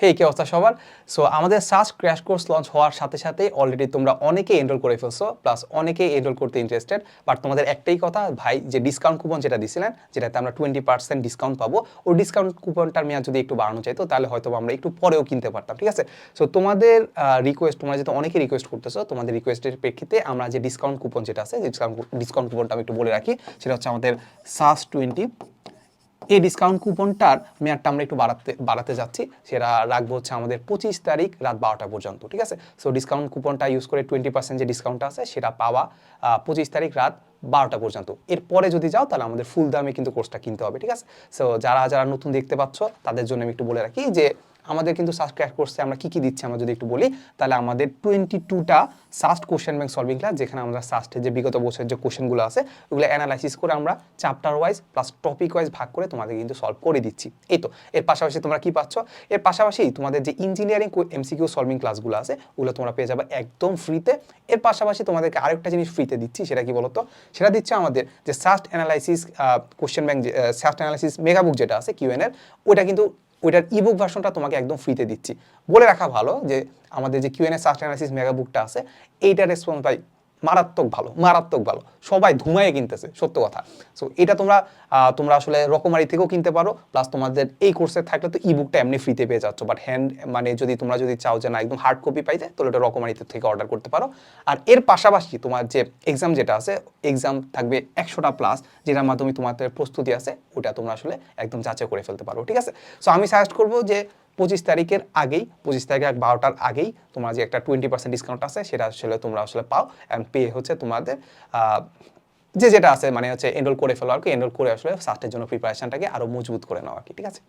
হে, কে অবস্থা সবার? সো আমাদের সার্চ ক্র্যাশ কোর্স লঞ্চ হওয়ার সাথে সাথে অলরেডি তোমরা অনেকেই এনরোল করে ফেলছো প্লাস অনেকেই এনরোল করতে ইন্টারেস্টেড বাট তোমাদের একটাই কথা, ভাই, যে ডিসকাউন্ট কুপন যেটা দিছিলেন, যেটাতে আমরা টোয়েন্টি পার্সেন্ট ডিসকাউন্ট পাবো ওই ডিসকাউন্ট কুপনটার মেয়াদ যদি একটু বাড়ানো চাইতো, তাহলে হয়তো আমরা একটু পরেও কিনতে পারতাম, ঠিক আছে? সো তোমাদের রিকোয়েস্ট তোমরা যেহেতু অনেকে রিকোয়েস্ট করতেছো, তোমাদের রিকোয়েস্টের প্রেক্ষিতে আমরা যে ডিসকাউন্ট কুপন যেটা আছে ডিসকাউন্ট ডিসকাউন্ট কুপনটা আমি একটু বলে রাখি, সেটা হচ্ছে আমাদের সাস টোয়েন্টি এই ডিসকাউন্ট কুপনটার মেয়াদটা আমরা একটু বাড়াতে বাড়াতে যাচ্ছি। সেটা রাখব হচ্ছে আমাদের পঁচিশ তারিখ রাত বারোটা পর্যন্ত, ঠিক আছে? সো ডিসকাউন্ট কুপনটা ইউজ করে টোয়েন্টি পার্সেন্ট যে ডিসকাউন্টটা আছে, সেটা পাওয়া পঁচিশ তারিখ রাত বারোটা পর্যন্ত। এরপরে যদি যাও, তাহলে আমাদের ফুল দামে কিন্তু কোর্সটা কিনতে হবে, ঠিক আছে? সো যারা যারা নতুন দেখতে পাচ্ছ, তাদের জন্য আমি একটু বলে রাখি যে আমাদের কিন্তু সাবস্ক্রাইব কোর্সে আমরা কি কি দিচ্ছি আমরা যদি একটু বলি, তাহলে আমাদের টোয়েন্টি টুটা SUST question bank solving class যেখানে আমরা সাস্টের যে বিগত বছরের যে কোশ্চেনগুলো আছে, ওগুলো অ্যানালাইসিস করে আমরা chapter wise plus topic wise ভাগ করে তোমাদের কিন্তু সলভ করে দিচ্ছি। এই তো, এর পাশাপাশি তোমরা কি পাচ্ছ? এর পাশাপাশি তোমাদের যে ইঞ্জিনিয়ারিং এমসিকিউ সলভিং ক্লাসগুলো আছে, ওগুলো তোমরা পেয়ে যাবে একদম ফ্রিতে এর পাশাপাশি তোমাদেরকে আরেকটা জিনিস ফ্রিতে দিচ্ছি, সেটা কি বলতো? সেটা দিচ্ছে আমাদের যে SUST analysis question bank SUST analysis mega book যেটা আছে কিউএন এর ওইটা কিন্তু ওইটার ইবুক ভার্সনটা তোমাকে একদম ফ্রিতে দিচ্ছি। বলে রাখা ভালো যে আমাদের যে কিউএনএ সাস্ট অ্যানালিসিস মেগা বুকটা আছে এইটা রেসপন্স ভাই মারাত্মক ভালো মারাত্মক ভালো। সবাই ধুমায়ে কিনতেছে, সত্য কথা। সো এটা তোমরা তোমরা আসলে রকমারি থেকেও কিনতে পারো। প্লাস তোমাদের এই কোর্সে থাকলে তো ই বুকটা এমনি ফ্রিতে পেয়ে যাচ্ছ। বাট হ্যান্ড মানে যদি তোমরা যদি চাও যে না, একদম হার্ড কপি পাইতে তাহলে ওটা রকমারিতে থেকে অর্ডার করতে পারো। আর এর পাশাপাশি তোমার যে এক্সাম যেটা আছে এক্সাম থাকবে একশোটা প্লাস যেটার মাধ্যমে তোমাদের প্রস্তুতি আছে, ওটা তোমরা আসলে একদম যাচাই করে ফেলতে পারো। ঠিক আছে? সো আমি সাজেস্ট করব যে পঁচিশ তারিখের আগেই, পঁচিশ তারিখের বারোটার আগেই তোমার যে একটা টোয়েন্টি পার্সেন্ট ডিসকাউন্ট আছে, সেটা আসলে তোমরা আসলে পাও অ্যান্ড পে হচ্ছে তোমাদের যে যেটা আছে মানে হচ্ছে এনরোল করে ফেলো আর কি এনরোল করে আসলে সাস্টের জন্য প্রিপারেশনটাকে আরও মজবুত করে নেওয়া আর কি, ঠিক আছে?